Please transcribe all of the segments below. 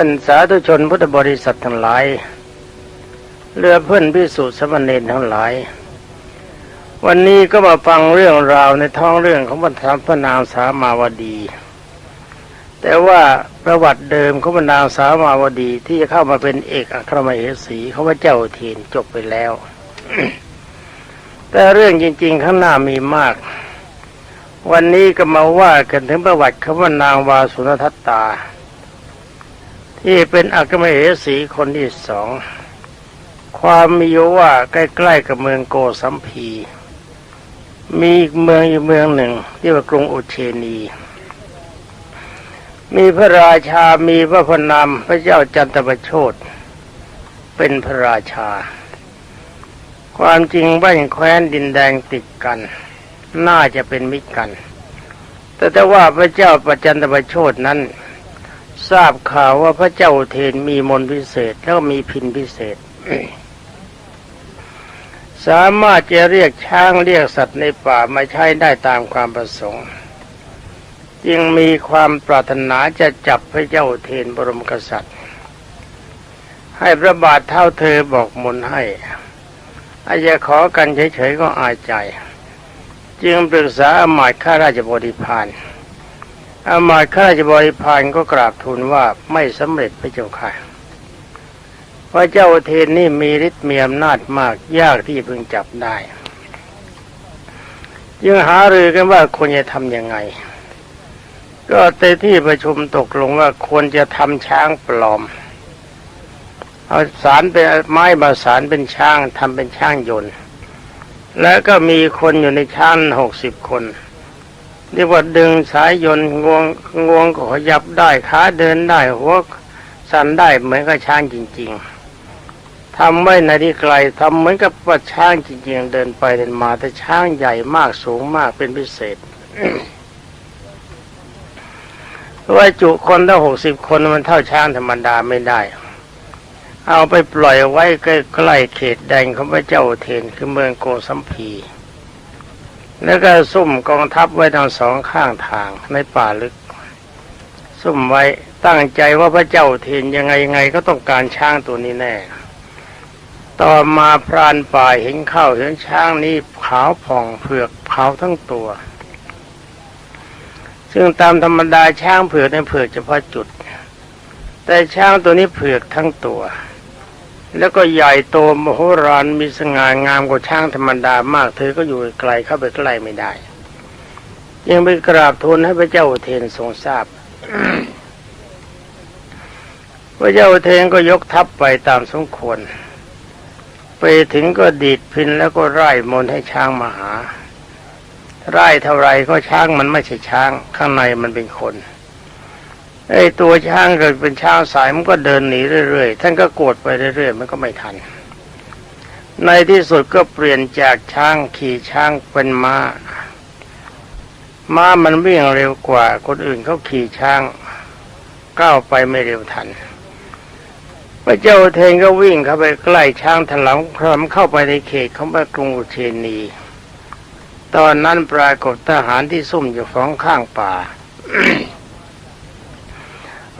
ท่านสาธุชนพุทธบริษัททั้งหลาย เรือเพื่อนพิสุทธิสมณเณรทั้งหลาย วันนี้ก็มาฟังเรื่องราวในท้องเรื่องของบรรทัพระนางสามาวดี แต่ว่าประวัติเดิมของบรรนางสามาวดีที่จะเข้ามาเป็นเอกอัครมเหสีเของพระเจ้าเทียนจบไปแล้ว แต่เรื่องจริง ๆ ข้างหน้ามีมาก วันนี้ก็มาว่ากันถึงประวัติของบรรนางวาสุนทัตตา ที่เป็นอัครมเหสีคนที่สอง ความมีอยู่ว่าใกล้ ๆ กับเมืองโกสัมพี มีเมืองอีกเมืองหนึ่งที่ว่ากรุงอุเชนี มีพระราชา มีพระพนามพระเจ้าจันทประโชดเป็นพระราชา ความจริงบ้านแคว้นดินแดงติดกัน น่าจะเป็นมิตรกัน แต่แต่ว่าพระเจ้าประจันตประโชดนั้น ทราบข่าวว่าพระเจ้าเทนมีมนพิเศษแล้วมีพินพิเศษ สามารถจะเรียกช้างเรียกสัตว์ในป่ามาใช้ได้ตามความประสงค์ จึงมีความปรารถนาจะจับพระเจ้าเทนบรมกษัตริย์ ให้พระบาทเท่าเธอบอกมนให้อาจจะขอกันเฉยๆก็อายใจ จึงปรึกษาอมาตย์ข้าราชบริพาร อามาตย์ข้าราชบริพารก็กราบทูลว่าไม่สำเร็จพระเจ้าค่ะพระเจ้าเทนนี่มีฤทธิ์มีอำนาจมากยากที่พึงจับได้จึงหารือกันว่าควรจะทำยังไง ก็ในที่ประชุมตกลงว่าควรจะทำช้างปลอม เอาสารเป็นไม้มาสารเป็นช้างทำเป็นช้างยนต์ แล้วก็มีคนอยู่ในช้างหกสิบคน เรียกว่าดึงสายยนต์งวงงวงก็ขยับได้ขาเดินได้หัวสั่นได้เหมือนกับช้างจริง ๆทำไว้ในที่ไกลทำเหมือนกับว่าช้างจริง ๆ เดินไปเดินมาแต่ช้างใหญ่มากสูงมากเป็นพิเศษว่าจุคนถ้าหกสิบคนมันเท่าช้างธรรมดาไม่ได้ เอาไปปล่อยไว้ใกล้ๆเขตแดงของพระเจ้าเทนคือเมืองโกสัมพี แล้วก็ซุ่มกองทัพไว้ทางสองข้างทางในป่าลึก ซุ่มไว้ตั้งใจว่าพระเจ้าเทนยังไงยังไงก็ต้องการช้างตัวนี้แน่ ต่อมาพรานป่าเห็นเข้าเห็นช้างนี้ขาวผ่องเผือกขาวทั้งตัว ซึ่งตามธรรมดาช้างเผือกในเผือกเฉพาะจุด แต่ช้างตัวนี้เผือกทั้งตัว แล้วก็ใหญ่โตมโหฬารมีสง่างามกว่าช้างธรรมดามาก เธอก็อยู่ไกลเข้าไปใกล้ไม่ได้ ยังไปกราบทูลให้พระเจ้าเทนทรงทราบพระเจ้าเทนก็ยกทัพไปตามสมควร ไปถึงก็ดีดพินแล้วก็ไล่มนให้ช้างมาหาไล่เท่าไรก็ช้างมันไม่ใช่ช้าง ข้างในมันเป็นคน ไอ้ตัวช้างเกิดเป็นช้างสายมันก็เดินหนีเรื่อยๆ ท่านก็โกรธไปเรื่อยๆ มันก็ไม่ทัน ในที่สุดก็เปลี่ยนจากช้างขี่ช้างเป็นม้า ม้ามันวิ่งเร็วกว่า คนอื่นเขาขี่ช้างก้าวไปไม่เร็วทันพระเจ้าเทนก็วิ่งเข้าไปใกล้ช้างถลำคลำเข้าไปในเขตของพระกรุงอุเชนี ตอนนั้นปรากฏทหารที่ซุ่มอยู่สองข้างป่า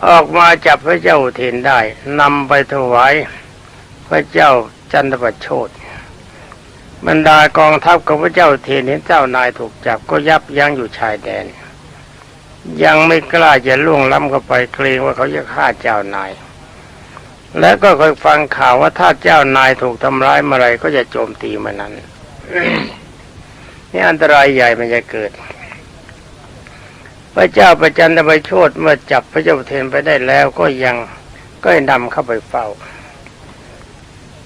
ออกมาจับพระเจ้าเทนได้นำไปถวายพระเจ้าจันทประโชดบรรดากองทัพของพระเจ้าเทนเห็นเจ้านายถูกจับก็ยับยั้งอยู่ชายแดน ยังไม่กล้าจะล่วงล้ำเข้าไปเกรงว่าเขาจะฆ่าเจ้านาย แล้วก็คอยฟังข่าวว่าถ้าเจ้านายถูกทำร้ายเมื่อไรก็จะโจมตีมานั้นนี่อันตรายใหญ่มันจะเกิด พระเจ้าประจันตประโชดเมื่อจับพระเจ้าเทนไปได้แล้วก็ยังก็นำเข้าไปเฝ้า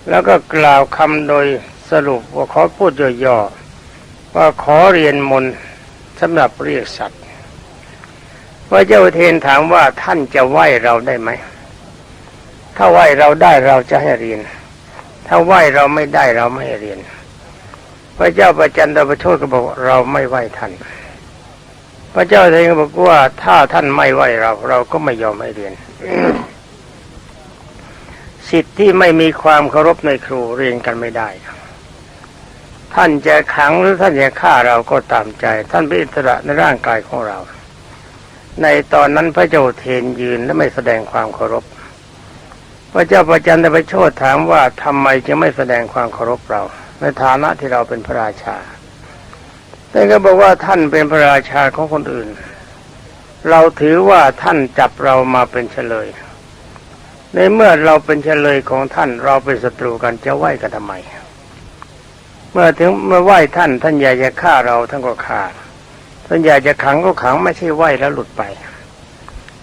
แล้วก็กล่าวคำโดยสรุปว่าขอพูดย่อๆว่าขอเรียนมนต์สำหรับเรียกสัตว์พระเจ้าเทนถามว่าท่านจะไหวเราได้ไหมถ้าไหวเราได้เราจะให้เรียน ถ้าไหวเราไม่ได้เราไม่ให้เรียน พระเจ้าประจันตประโชดก็บอกเราไม่ไหวท่าน พระเจ้าเองบอกว่าถ้าท่านไม่ไหวเรา เราก็ไม่ยอมให้เรียนสิทธิ์ที่ไม่มีความเคารพในครูเรียนกันไม่ได้ ท่านจะขังหรือท่านจะฆ่าเราก็ตามใจ ท่านเป็นอิสระในร่างกายของเรา ในตอนนั้นพระเจ้าเทนยืนและไม่แสดงความเคารพ พระเจ้าประจันตประโชดถามว่าทำไมจึงไม่แสดงความเคารพเรา ในฐานะที่เราเป็นพระราชา ท่านก็บอกว่าท่านเป็นพระราชาของคนอื่น เราถือว่าท่านจับเรามาเป็นเฉลย ในเมื่อเราเป็นเฉลยของท่านเราเป็นศัตรูกันจะไหวกันทำไม เมื่อถึงเมื่อไหวท่าน ท่านอยากจะฆ่าเราท่านก็ฆ่าท่านอยากจะขังก็ขังไม่ใช่ไหวแล้วหลุดไป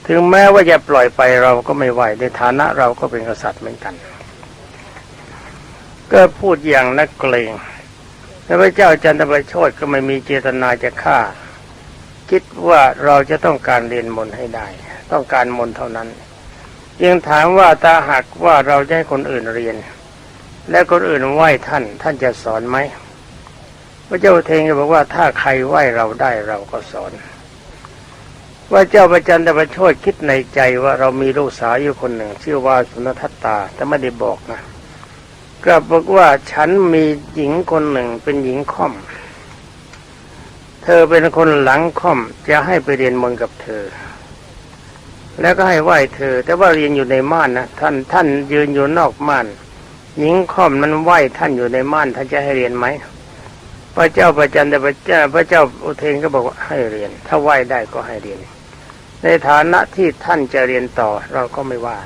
ถึงแม้ว่าจะปล่อยไปเราก็ไม่ไหวในฐานะเราก็เป็นกษัตริย์เหมือนกัน ก็พูดอย่างนักเกรง แล้วพระเจ้าจันทประโชดก็ไม่มีเจตนาจะฆ่า คิดว่าเราจะต้องการเรียนมนให้ได้ ต้องการมนเท่านั้นยังถามว่าถ้าหากว่าเราจะให้คนอื่นเรียน และคนอื่นไหว้ท่าน ท่านจะสอนไหมพระเจ้าเทงก็บอกว่าถ้าใครไหว้เราได้เราก็สอน ว่าเจ้าประจันตประโชดคิดในใจว่าเรามีลูกสาวอยู่คนหนึ่ง ชื่อว่าสุนทัตตาแต่ไม่ได้บอกนะ กลับบอกว่าฉันมีหญิงคนหนึ่งเป็นหญิงค่อม เธอเป็นคนหลังค่อมจะให้ไปเรียนมนต์กับเธอ แล้วก็ให้ไหว้เธอ แต่ว่าเรียนอยู่ในม่านนะท่านท่านยืนอยู่นอกม่านหญิงค่อมนั้นไหว้ท่านอยู่ในม่านท่านจะให้เรียนไหมพระเจ้าประจันตพระเจ้าพระเจ้าอุเทนก็บอกว่าให้เรียน ถ้าไหว้ได้ก็ให้เรียน ในฐานะที่ท่านจะเรียนต่อเราก็ไม่ว่า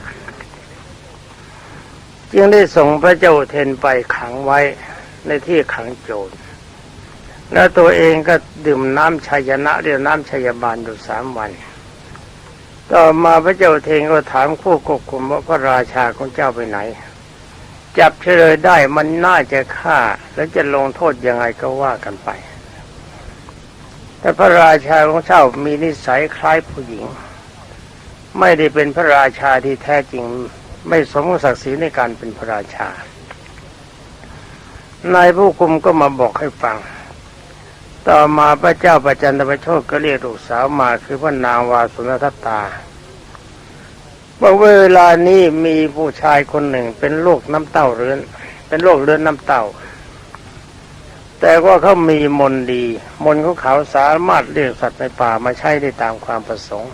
จึงได้ส่งพระเจ้าเทนไปขังไว้ในที่ขังโจร แล้วตัวเองก็ดื่มน้ำชัยนะเรียกน้ำชัยบาลอยู่สามวัน ต่อมาพระเจ้าเทนก็ถามคู่ควบคุมว่าพระราชาของเจ้าไปไหน จับเฉลยได้มันน่าจะฆ่าแล้วจะลงโทษยังไงก็ว่ากันไป แต่พระราชาของเจ้ามีนิสัยคล้ายผู้หญิง ไม่ได้เป็นพระราชาที่แท้จริง ไม่สมศักดิ์ศรีในการเป็นพระราชา นายผู้คุมก็มาบอกให้ฟัง ต่อมาพระเจ้าประจันตประโชคก็เรียกลูกสาวมาคือพระนางวาสุนทตาบอกว่าเวลานี้มีผู้ชายคนหนึ่งเป็นโรคน้ำเต้าเรื้อน เป็นโรคเรื้อนน้ำเต้า แต่ว่าเขามีมนดี มนของเขาสามารถเรียกสัตว์ในป่ามาใช้ได้ตามความประสงค์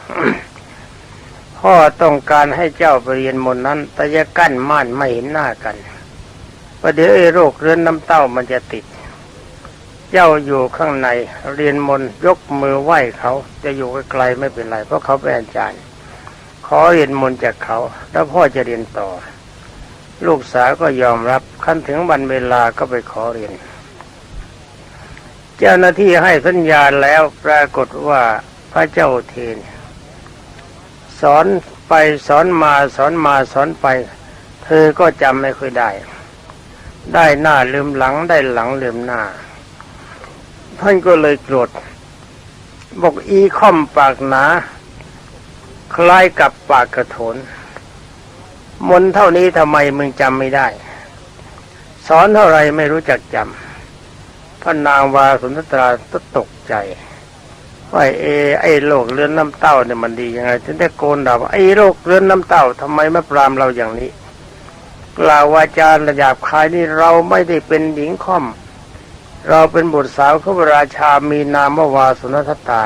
พ่อต้องการให้เจ้าไปเรียนมนนั้น แต่จะกั้นม่านไม่เห็นหน้ากันประเดี๋ยวโรคเรื้อนน้ำเต้ามันจะติด เจ้าอยู่ข้างในเรียนมนยกมือไหว้เขาจะอยู่ไกลๆไม่เป็นไร เพราะเขาเป็นอาจารย์ ขอเรียนมนจากเขา แล้วพ่อจะเรียนต่อ ลูกสาวก็ยอมรับขั้นถึงวันเวลาก็ไปขอเรียน เจ้าหน้าที่ให้สัญญาณแล้วปรากฏว่าพระเจ้าเทน สอนไปสอนมาสอนมาสอนไป เธอก็จำไม่ค่อยได้ ได้หน้าลืมหลังได้หลังลืมหน้า ท่านก็เลยโกรธบอกอีค่อมปากหนา คล้ายกับปากกระโถน มนเท่านี้ทำไมมึงจำไม่ได้ สอนเท่าไรไม่รู้จักจำพระนางวาสุนทราก็ตกใจ ว่าเอไอโรคเลือนน้ำเต้าเนี่ยมันดียังไงถึงได้โกนด่าว่าไอโรคเลือนน้ำเต้าทำไมไม่ปรามเราอย่างนี้กล่าววาจาระหยาบคายนี่เราไม่ได้เป็นหญิงค่อม เราเป็นบุตรสาวของราชามีนามว่าสุนทตา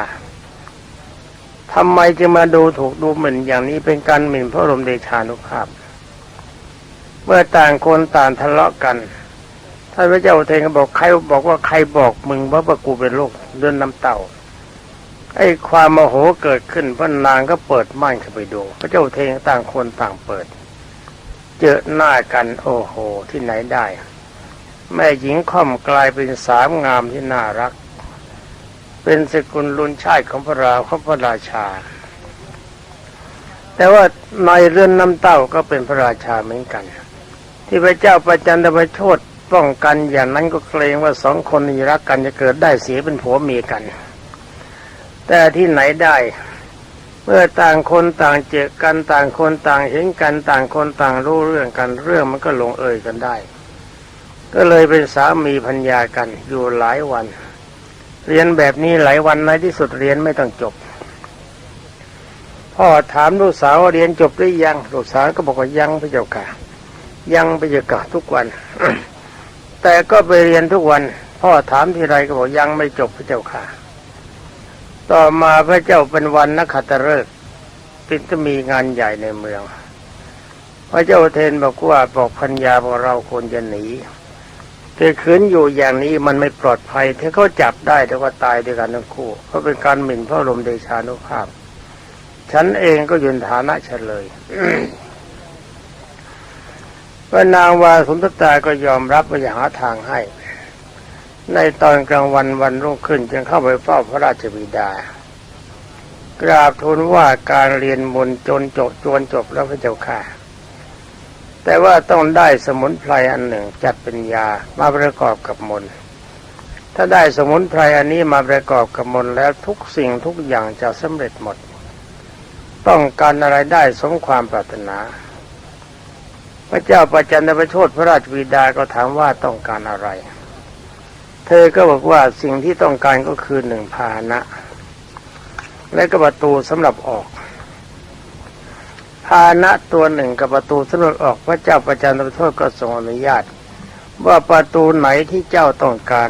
ทำไมจะมาดูถูกดูหมิ่นอย่างนี้เป็นการหมิ่นพระบรมเดชานุภาพ เมื่อต่างคนต่างทะเลาะกันท่านพระเจ้าเทนก็บอกใครบอกว่าใครบอกมึงว่าว่ากูเป็นโรคเลือนน้ำเต้า ไอ้ความโมโหเกิดขึ้นพระนางก็เปิดม่านเข้าไปดู พระเจ้าเทงต่างคนต่างเปิด เจอหน้ากันโอ้โหที่ไหนได้ แม่หญิงค่อมกลายเป็นสามงามที่น่ารัก เป็นสกุลลุนชาติของพระราของพระราชา แต่ว่าในเรือนน้ำเต้าก็เป็นพระราชาเหมือนกัน ที่พระเจ้าประจันตประโชดป้องกันอย่างนั้นก็เกรงว่าสองคนนี้รักกันจะเกิดได้เสียเป็นผัวเมียกัน แต่ที่ไหนได้ เมื่อต่างคนต่างเจอกันต่างคนต่างเห็นกันต่างคนต่างรู้เรื่องกันเรื่องมันก็ลงเอยกันได้ ก็เลยเป็นสามีพัญญากันอยู่หลายวัน เรียนแบบนี้หลายวันในที่สุดเรียนไม่ต้องจบพ่อถามลูกสาวเรียนจบหรือยังลูกสาวก็บอกว่ายังพระเจ้าค่ะ ยังพระเจ้าค่ะทุกวัน แต่ก็ไปเรียนทุกวัน พ่อถามทีไรก็บอกยังไม่จบพระเจ้าค่ะ ต่อมาพระเจ้าเป็นวันนักขัตฤกษ์เป็นจะมีงานใหญ่ในเมือง พระเจ้าเทนบอกว่าบอกพัญญาบอกเราควรจะหนีแต่ขืนอยู่อย่างนี้มันไม่ปลอดภัยถ้าเขาจับได้เดี๋ยวก็ตายด้วยกันทั้งคู่ เพราะเป็นการหมิ่นพระบรมเดชานุภาพ ฉันเองก็ยืนฐานะเฉลยพระนางวาสุนทตาก็ยอมรับว่าอย่าหาทางให้ ในตอนกลางวันวันรุ่งขึ้นจึงเข้าไปเฝ้าพระราชบิดา กราบทูลว่าการเรียนมนจนจบจวนจบแล้วพระเจ้าค่ะ แต่ว่าต้องได้สมุนไพรอันหนึ่งจัดเป็นยามาประกอบกับมนถ้าได้สมุนไพรอันนี้มาประกอบกับมนแล้วทุกสิ่งทุกอย่างจะสำเร็จหมด ต้องการอะไรได้สมความปรารถนา พระเจ้าประจันตประโชดพระราชบิดาก็ถามว่าต้องการอะไร เธอก็บอกว่าสิ่งที่ต้องการก็คือหนึ่งพาหนะ และก็ประตูสำหรับออกพาหนะตัวหนึ่งกับประตูสำหรับออกพระเจ้าประจันตประโชดก็ทรงอนุญาต ว่าประตูไหนที่เจ้าต้องการ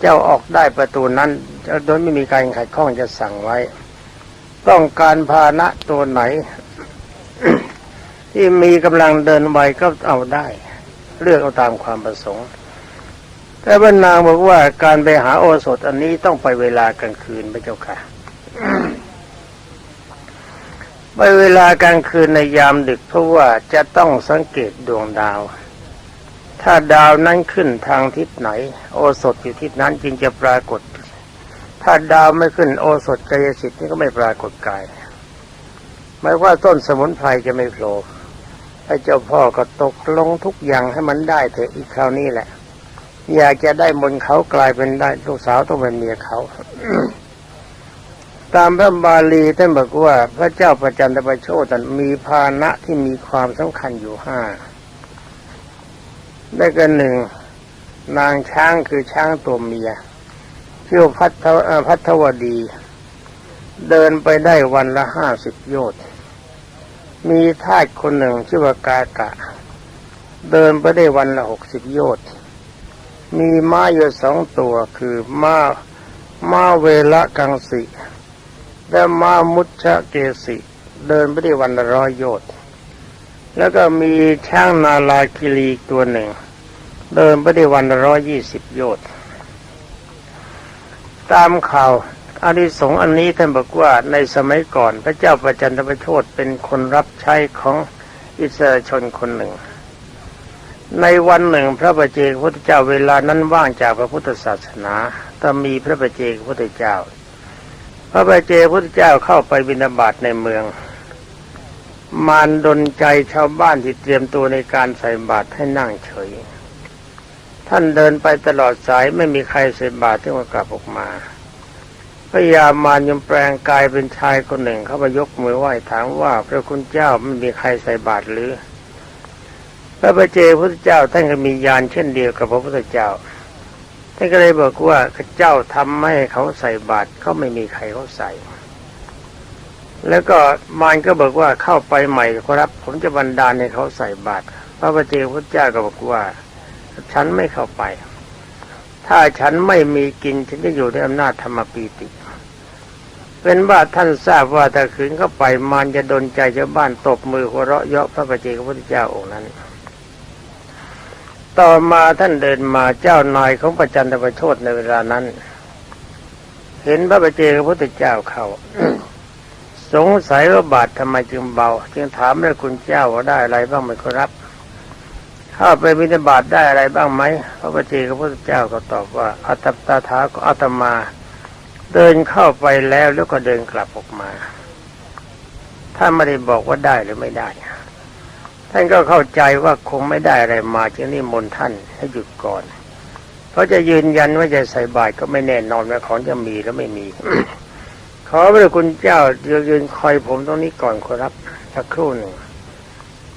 เจ้าออกได้ประตูนั้นโดยไม่มีการขัดข้องจะสั่งไว้ ต้องการพาหนะตัวไหน ที่มีกำลังเดินไวก็เอาได้ เลือกเอาตามความประสงค์ แต่บรรนางบอกว่าการไปหาโอสถอันนี้ต้องไปเวลากลางคืนพระเจ้าค่ะไปเวลากลางคืนในยามดึกเพราะว่าจะต้องสังเกตดวงดาว ถ้าดาวนั้นขึ้นทางทิศไหน โอสถอยู่ทิศนั้นจึงจะปรากฏ ถ้าดาวไม่ขึ้นโอสถกายสิทธิ์นี่ก็ไม่ปรากฏกายหมายว่าต้นสมุนไพรจะไม่โผล่พระเจ้าพ่อก็ตกลงทุกอย่างให้มันได้เถอะอีกคราวนี้แหละ อยากจะได้มนเขากลายเป็นได้ลูกสาวต้องเป็นเมียเขา ตามพระบาลีท่านบอกว่า พระเจ้าประจันตประโชตันมีพาหนะที่มีความสำคัญอยู่ห้าได้กันหนึ่งนางช้างคือช้างตัวเมียชื่อพัทธเอ่อพัทวดี เดินไปได้วันละห้าสิบโยชน์มีทาสคนหนึ่งชื่อว่ากากะ เดินไปได้วันละหกสิบโยชน์ มีม้าอยู่สองตัวคือม้าม้าเวละกังสิและม้ามุชะเกสิ เดินไปได้วันร้อยโยชน์แล้วก็มีช้างนาลาคิรีอีตัวหนึ่ง เดินไปได้วันร้อยยี่สิบโยชน์ตามข่าวอานิสงส์อันนี้ท่านบอกว่าในสมัยก่อนพระเจ้าประจันตประโชดเป็นคนรับใช้ของอิสราชนคนหนึ่ง ในวันหนึ่งพระประเจกพุทธเจ้าเวลานั้นว่างจากพระพุทธศาสนาแต่มีพระประเจกพุทธเจ้า พระประเจกพุทธเจ้าเข้าไปบิณฑบาตในเมือง มารดนใจชาวบ้านที่เตรียมตัวในการใส่บาตรให้นั่งเฉย ท่านเดินไปตลอดสายไม่มีใครใส่บาตรที่มากลับออกมาพระยามารยมแปลงกายเป็นชายคนหนึ่ง เข้ามายกมือไหว้ถามว่าพระคุณเจ้าไม่มีใครใส่บาตรหรือ พระประเจพุทธเจ้าท่านก็มียานเช่นเดียวกับพระพุทธเจ้าท่านก็เลยบอกว่าเจ้าทำไม่ให้เขาใส่บาตรเขาไม่มีใครเขาใส่ แล้วก็มารก็บอกว่าเข้าไปใหม่ครับ ผมจะบันดาลให้เขาใส่บาตรพระประเจพุทธเจ้าก็บอกว่า ฉันไม่เข้าไป ถ้าฉันไม่มีกินฉันจะอยู่ในอำนาจธรรมปีติเป็นว่าท่านทราบว่าถ้าขืนเข้าไปมารจะดนใจชาวบ้านตบมือหัวเราะเยาะพระประเจกพุทธเจ้าองค์นั้น ต่อมาท่านเดินมาเจ้านายของประจันตประโชดในเวลานั้น เห็นพระประเจกพุทธเจ้าเขาสงสัยว่าบาททำไมจึงเบา จึงถามพระคุณเจ้าว่าได้อะไรบ้างไหมครับเข้าไปบิณฑบาตได้อะไรบ้างไหมพระปฏิเจกพุทธเจ้าก็ตอบว่าอัตตาถาก็อัตมา เดินเข้าไปแล้วแล้วก็เดินกลับออกมา ถ้าไม่ได้บอกว่าได้หรือไม่ได้ ท่านก็เข้าใจว่าคงไม่ได้อะไรมาจึงนิมนต์ท่านให้หยุดก่อน เพราะจะยืนยันว่าจะใส่บาตรก็ไม่แน่นอนว่าของจะมีหรือไม่มี ขอพระคุณเจ้าเดี๋ยวยืนคอยผมตรงนี้ก่อนครับสักครู่หนึ่ง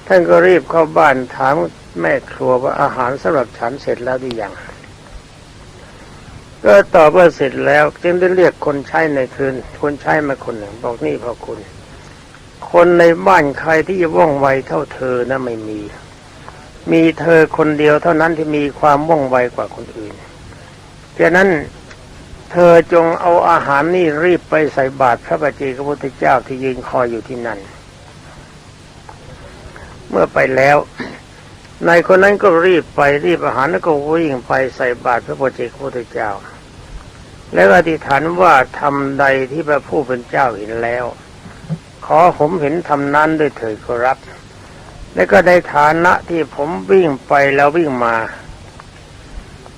ท่านก็รีบเข้าบ้านถามแม่ครัวว่าอาหารสำหรับฉันเสร็จแล้วหรือยังก็ตอบว่าเสร็จแล้วจึงได้เรียกคนใช้ในคืน คนใช้มาคนหนึ่งบอกนี่พอคุณ คนในบ้านใครที่ว่องไวเท่าเธอนะไม่มี มีเธอคนเดียวเท่านั้นที่มีความว่องไวกว่าคนอื่นฉะนั้นเธอจงเอาอาหารนี่รีบไปใส่บาตรพระบัจเจกพุทธเจ้าที่ยืนคอยอยู่ที่นั่น เมื่อไปแล้วนายคนนั้นก็รีบไปรีบอาหารแล้วก็วิ่งไปใส่บาตรพระโพธิพุทธเจ้า แล้วอธิษฐานว่าทำใดที่พระผู้เป็นเจ้าเห็นแล้ว ขอผมเห็นทำนั้นด้วยเถิดขอรับ และก็ในฐานะที่ผมวิ่งไปแล้ววิ่งมา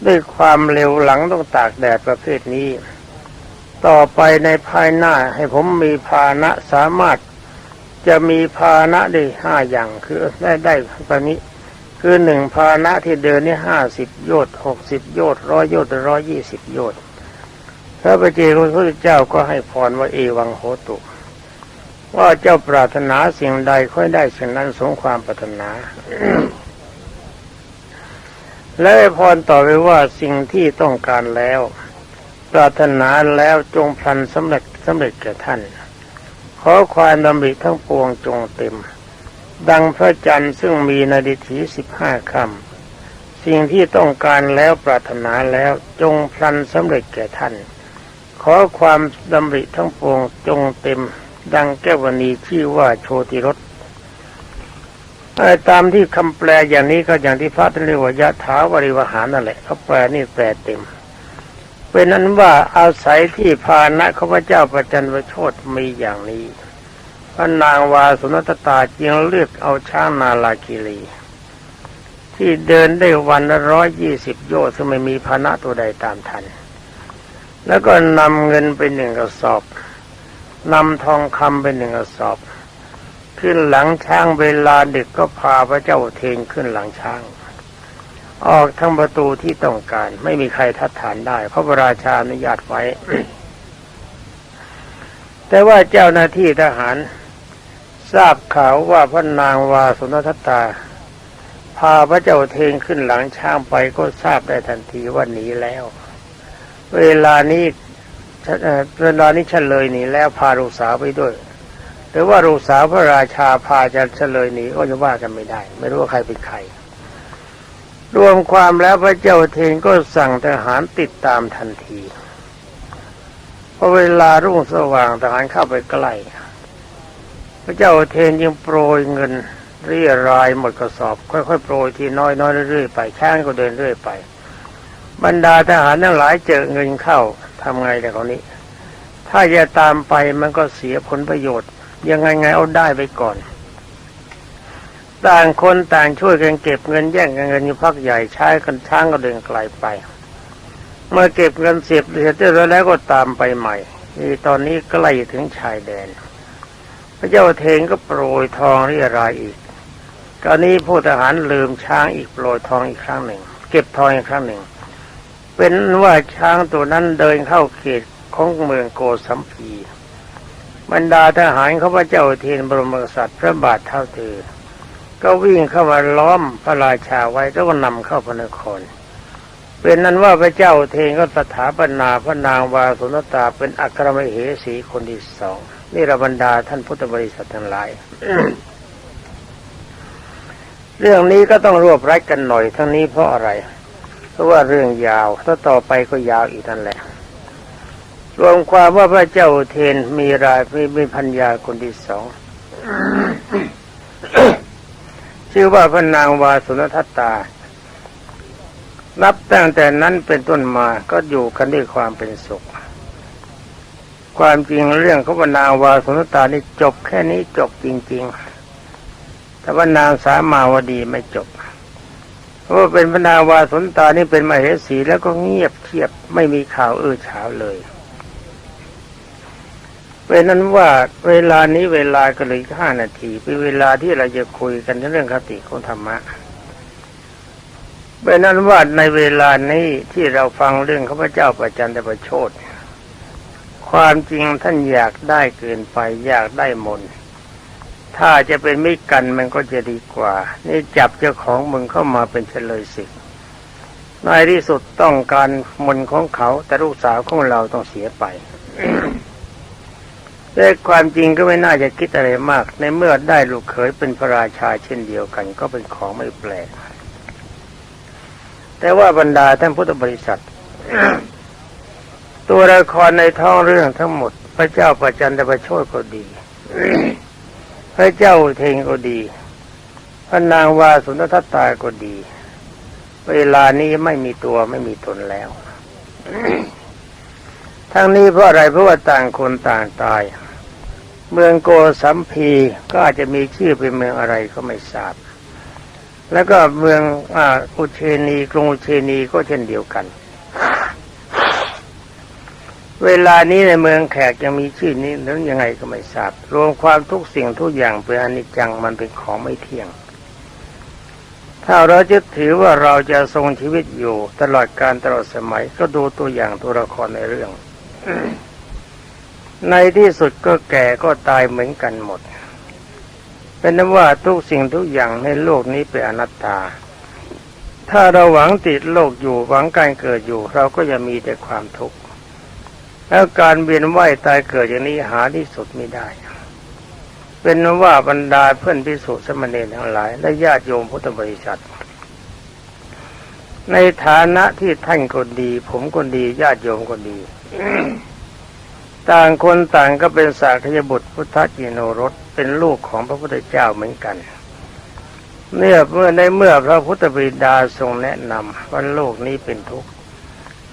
ด้วยความเร็วหลังต้องตากแดดประเภทนี้ ต่อไปในภายหน้าให้ผมมีพาหนะสามารถจะมีพาหนะได้ห้าอย่างคือได้ได้ตอนนี้ คือหนึ่งพาหนะที่เดินนี่ห้าสิบโยชน์หกสิบโยชน์ร้อยโยชน์ร้อยยี่สิบโยชน์พระปเจพระพุทธเจ้าก็ให้พรว่าเอวังโหตุ ว่าเจ้าปรารถนาสิ่งใดค่อยได้สิ่งนั้นสมความปรารถนาและพรต่อไปว่าสิ่งที่ต้องการแล้ว ปรารถนาแล้วจงพลันสำเร็จสำเร็จแก่ท่าน ขอความดำริทั้งปวงจงเต็ม ดังพระจันทร์ซึ่งมีนาดิถีสิบห้าคำสิ่งที่ต้องการแล้วปรารถนาแล้วจงพลันสำเร็จแก่ท่าน ขอความดำริทั้งปวงจงเต็ม ดังแก้วณีชื่อว่าโชติรสตามที่คำแปลอย่างนี้ก็อย่างที่พระท่านเรียกว่ายะถาวริวหารนั่นแหละเขาแปลนี่แปลเต็ม เป็นนั้นว่าอาศัยที่พานะข้าพเจ้าประจันวโชดมีอย่างนี้พระนางวาสุนทตาจึงเลือกเอาช้างนาลาคิรีที่เดินได้วันละร้อยยี่สิบโยชน์ซึ่งไม่มีพานะตัวใดตามทัน แล้วก็นำเงินไปหนึ่งกระสอบ นำทองคำไปหนึ่งกระสอบ ขึ้นหลังช้างเวลาดึกก็พาพระเจ้าเทนขึ้นหลังช้าง ออกทั้งประตูที่ต้องการ ไม่มีใครทัดฐานได้เพราะพระราชาอนุญาตไว้ แต่ว่าเจ้าหน้าที่ทหาร ทราบข่าวว่าพระนางวาสุนทตา พาพระเจ้าเทนขึ้นหลังช้างไปก็ทราบได้ทันทีว่าหนีแล้ว เวลานี้ เวลานี้เฉลยหนีแล้วพาลูกสาวไปด้วยแต่ว่าลูกสาวพระราชาพาจะเฉลยหนีก็จะว่ากันไม่ได้ ไม่รู้ว่าใครเป็นใคร รวมความแล้วพระเจ้าเทนก็สั่งทหารติดตามทันทีพอเวลารุ่งสว่างทหารเข้าไปใกล้พระเจ้าเทนยังโปรยเงินเรียรายหมดกระสอบ ค่อยๆโปรยทีน้อยๆเรื่อยๆไปช้างก็เดินเรื่อยไป บรรดาทหารทั้งหลายเจอเงินเข้า ทำไงแต่คนนี้ ถ้าจะตามไปมันก็เสียผลประโยชน์ ยังไงไงเอาได้ไปก่อน ต่างคนต่างช่วยกันเก็บเงินแย่งกันเงินอยู่พักใหญ่ใช้กันช้างก็เดินไกลไป เมื่อเก็บเงินเสร็จเสร็จแล้วก็ตามไปใหม่นี่ตอนนี้ใกล้ถึงชายแดน พระเจ้าเทงก็โปรยทองเรียรายอีกกราวนี้ผู้ทหารลืมช้างอีกโปรยทองอีกครั้งหนึ่ง เก็บทองอีกครั้งหนึ่ง เป็นว่าช้างตัวนั้นเดินเข้าเขตของเมืองโกสัมพีบรรดาทหารเขาพระเจ้าเทนบรมกษัตริย์พระบาทเท่าเธอก็วิ่งเข้ามาล้อมพระราชาไว้แล้วก็นำเข้าพระนคร เป็นนั้นว่าพระเจ้าเทนก็สถาปนาพระนางวาสุนตาเป็นอัครมเหสีคนที่สองนี่ระบรรดาท่านพุทธบริษัททั้งหลาย เรื่องนี้ก็ต้องรวบรัดกันหน่อยทั้งนี้เพราะอะไร เพราะว่าเรื่องยาวถ้าต่อไปก็ยาวอีกนั่นแหละ รวมความว่าพระเจ้าเทนมีรายมีมีพัญญาคนที่สองชื่อว่าพระนางวาสุนทัตตา นับตั้งแต่นั้นเป็นต้นมาก็อยู่กันด้วยความเป็นสุข ความจริงเรื่องของพระนางวาสุนทัตตานี่จบแค่นี้จบจริง ๆ แต่ว่านางสามาวดีไม่จบ เพราะว่าเป็นพนาวาสนตานี่เป็นมเหสีแล้วก็เงียบเทียบไม่มีข่าวเอื้อฉาเลยเป็นนั้นว่าเวลานี้เวลาก็เลยห้านาทีเป็นเวลาที่เราจะคุยกันเรื่องคติของธรรมะเป็นนั้นว่าในเวลานี้ที่เราฟังเรื่องข้าพเจ้าประจันตประโชดความจริงท่านอยากได้เกินไปอยากได้มนต์ ถ้าจะเป็นไม่กันมันก็จะดีกว่า นี่จับเจ้าของมึงเข้ามาเป็นเฉลยสิในที่สุดต้องการมนต์ของเขา แต่ลูกสาวของเราต้องเสียไปแต่ความจริงก็ไม่น่าจะคิดอะไรมาก ในเมื่อได้ลูกเขยเป็นพระราชาเช่นเดียวกัน ก็เป็นของไม่แปลก แต่ว่าบรรดาท่านพุทธบริษัท ตัวละครในท้องเรื่องทั้งหมด พระเจ้าประจันตประโชดก็ดี พระเจ้าเทงก็ดี พระนางวาสุนทรตายก็ดี เวลานี้ไม่มีตัวไม่มีตนแล้ว ทั้งนี้เพราะอะไรเพราะว่าต่างคนต่างตาย เมืองโกสัมพีก็อาจจะมีชื่อเป็นเมืองอะไรก็ไม่ทราบ แล้วก็เมืองอาอุเชนีกรุงอุเชนีก็เช่นเดียวกัน เวลานี้ในเมืองแขกยังมีชื่อนี้แล้วยังไงก็ไม่ทราบ รวมความทุกสิ่งทุกอย่างเป็นอนิจจังมันเป็นของไม่เที่ยง ถ้าเราจะถือว่าเราจะทรงชีวิตอยู่ ตลอดการตลอดสมัยก็ดูตัวอย่างตัวละครในเรื่อง ในที่สุดก็แก่ก็ตายเหมือนกันหมด เป็นนั้นว่าทุกสิ่งทุกอย่างในโลกนี้เป็นอนัตตา ถ้าเราหวังติดโลกอยู่หวังการเกิดอยู่ เราก็จะมีแต่ความทุกข์ แล้วการเวียนว่ายตายเกิดอย่างนี้หาที่สุดไม่ได้ เป็นว่าบรรดาเพื่อนพิสุสมณเณรทั้งหลาย และญาติโยมพุทธบริษัท ในฐานะที่ท่านก็ดี ผมก็ดีญาติโยมก็ดี ต่างคนต่างก็เป็นสากยบุตรพุทธจิโนรสเป็นลูกของพระพุทธเจ้าเหมือนกันเมื่อเมื่อในเมื่อพระพุทธบิดาทรงแนะนำว่าโลกนี้เป็นทุกข์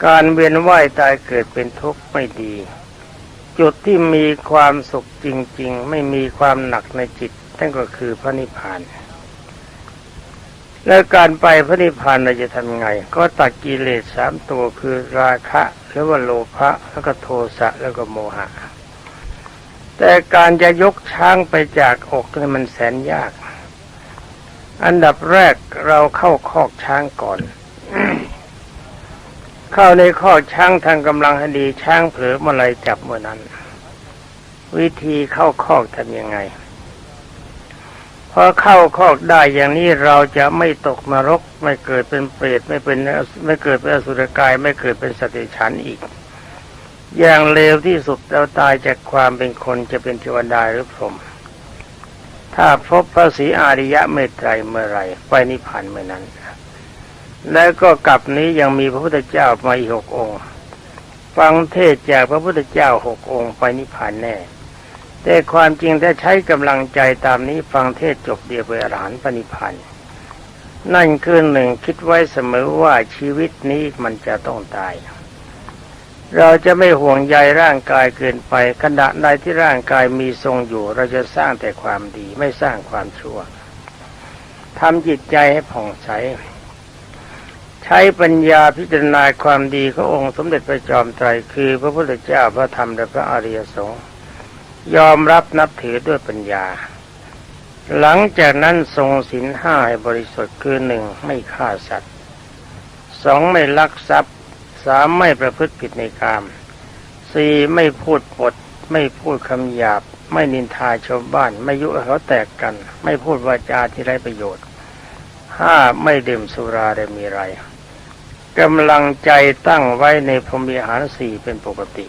การเวียนว่ายตายเกิดเป็นทุกข์ไม่ดี จุดที่มีความสุขจริง ๆ ไม่มีความหนักในจิตนั่นก็คือพระนิพพาน และการไปพระนิพพานเราจะทำไง ก็ตัดกิเลสสามตัวคือราคะหรือว่าโลภะแล้วก็โทสะแล้วก็โมหะ แต่การจะยกช้างไปจากอกนี่มันแสนยาก อันดับแรกเราเข้าคอกช้างก่อน เข้าในคอช้างทางกำลังให้ดีช้างเผลอเมื่อไรจับเมื่อนั้น วิธีเข้าคอกทำยังไงพอเข้าคอกได้อย่างนี้เราจะไม่ตกนรก ไม่เกิดเป็นเปรตไม่เป็นไม่เกิดเป็นอสุรกาย ไม่เกิดเป็นสติฉันอีก อย่างเลวที่สุดเราตายจากความเป็นคนจะเป็นเทวดาหรือพรหมถ้าพบพระศรีอาริยะเมตไตรเมื่อไรไปนิพพานเมื่อนั้น แล้วก็กลับนี้ยังมีพระพุทธเจ้ามาอีกหกองค์ ฟังเทศจากพระพุทธเจ้าหกองค์ไปนิพพานแน่ แต่ความจริงถ้าใช้กำลังใจตามนี้ฟังเทศจบเดียวไปอรหันต์ปณิพันธ์นั่นคือหนึ่งคิดไว้เสมอว่าชีวิตนี้มันจะต้องตาย เราจะไม่ห่วงใยร่างกายเกินไปขณะใดที่ร่างกายมีทรงอยู่ เราจะสร้างแต่ความดีไม่สร้างความชั่วทำจิตใจให้ผ่องใส ใช้ปัญญาพิจารณาความดีขององค์สมเด็จพระจอมไตรคือพระพุทธเจ้าพระธรรมและพระอริยสงฆ์ยอมรับนับถือด้วยปัญญา หลังจากนั้นทรงศีลห้าให้บริสุทธิ์คือหนึ่งไม่ฆ่าสัตว์สองไม่ลักทรัพย์สามไม่ประพฤติผิดในกามสี่ไม่พูดปด ไม่พูดคำหยาบ ไม่นินทาชาวบ้าน ไม่ยุเขาแตกกัน ไม่พูดวาจาที่ไร้ประโยชน์ห้าไม่ดื่มสุราได้มีไร กำลังใจตั้งไว้ในพรหมีหารสี่เป็นปกติ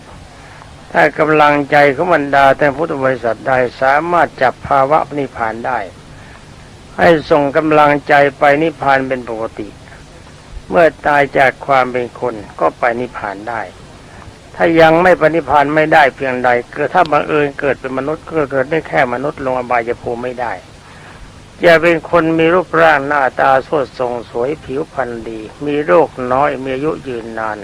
ถ้ากำลังใจของบรรดาแต่พุทธบริษัทใดสามารถจับภาวะนิพพานได้ ให้ส่งกำลังใจไปนิพพานเป็นปกติ เมื่อตายจากความเป็นคนก็ไปนิพพานได้ ถ้ายังไม่ปณิพานไม่ได้เพียงใดเกิดถ้าบังเอิญเกิดเป็นมนุษย์ก็เกิดได้แค่มนุษย์ลงอบายภูมิไม่ได้ จะเป็นคนมีรูปร่างหน้าตาสดทรงสวยผิวพรรณดี มีโรคน้อยมีอายุยืนนาน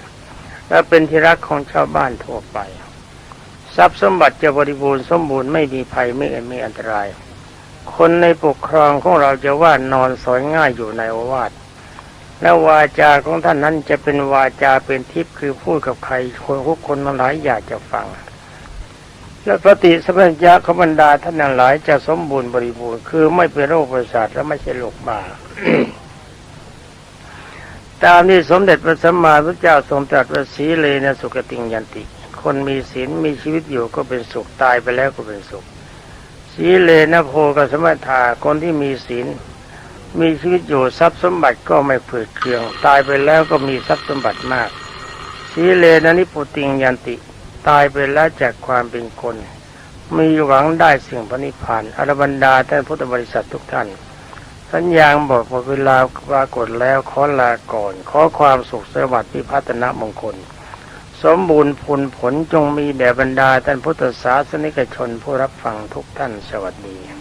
และเป็นที่รักของชาวบ้านทั่วไป ทรัพย์สมบัติจะบริบูรณ์สมบูรณ์ไม่มีภัยไม่มีอันตราย คนในปกครองของเราจะว่านอนสอยง่ายอยู่ในอวาทและวาจาของท่านนั้นจะเป็นวาจาเป็นทิพย์คือพูดกับใครคนทุกคนหลายอยากจะฟัง และปฏิสัมพัญญะขบรรดาท่านหลายจะสมบูรณ์บริบูรณ์คือไม่เป็นโรคประสาทและไม่ใช่โรคบ้าตามที่สมเด็จพระสัมมาสัมพุทธเจ้าทรงตรัสว่าสีเลนะสุขติงยันติ คนมีศีลมีชีวิตอยู่ก็เป็นสุขตายไปแล้วก็เป็นสุข สีเลนะโพกสมถาคนที่มีศีลมีชีวิตอยู่ทรัพย์สมบัติก็ไม่ฝืดเคือง ตายไปแล้วก็มีทรัพย์สมบัติมาก สีเลนะนิพุติงยันติ ตายไปแล้วจากความเป็นคน มีหวังได้สิ่งพระนิพพานอรบรรดาท่านพุทธบริษัททุกท่าน สัญญาณบอกว่าเวลาปรากฏแล้วขอลาก่อน ขอความสุขสวัสดิ์พิพัฒนมงคล สมบูรณ์ผลผลจงมีแด่บรรดาท่านพุทธศาสนิกชนผู้รับฟังทุกท่านสวัสดี